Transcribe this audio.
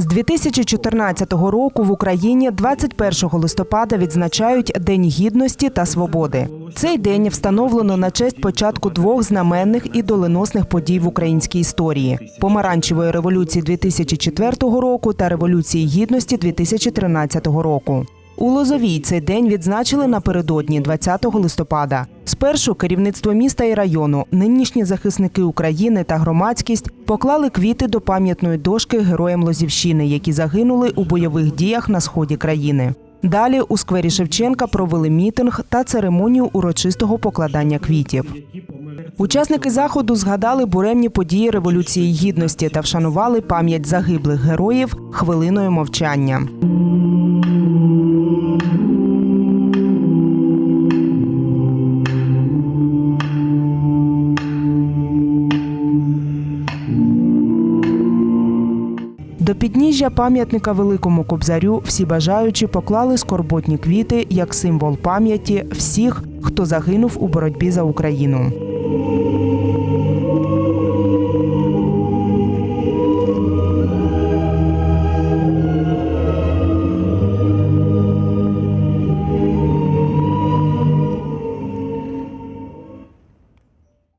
З 2014 року в Україні 21 листопада відзначають День гідності та свободи. Цей день встановлено на честь початку двох знаменних і доленосних подій в українській історії: помаранчевої революції 2004 року та революції гідності 2013 року. У Лозовій цей день відзначили напередодні 20 листопада. Спершу керівництво міста і району, нинішні захисники України та громадськість поклали квіти до пам'ятної дошки героям Лозівщини, які загинули у бойових діях на сході країни. Далі у сквері Шевченка провели мітинг та церемонію урочистого покладання квітів. Учасники заходу згадали буремні події Революції Гідності та вшанували пам'ять загиблих героїв хвилиною мовчання. До підніжжя пам'ятника Великому Кобзарю всі бажаючі поклали скорботні квіти як символ пам'яті всіх, хто загинув у боротьбі за Україну.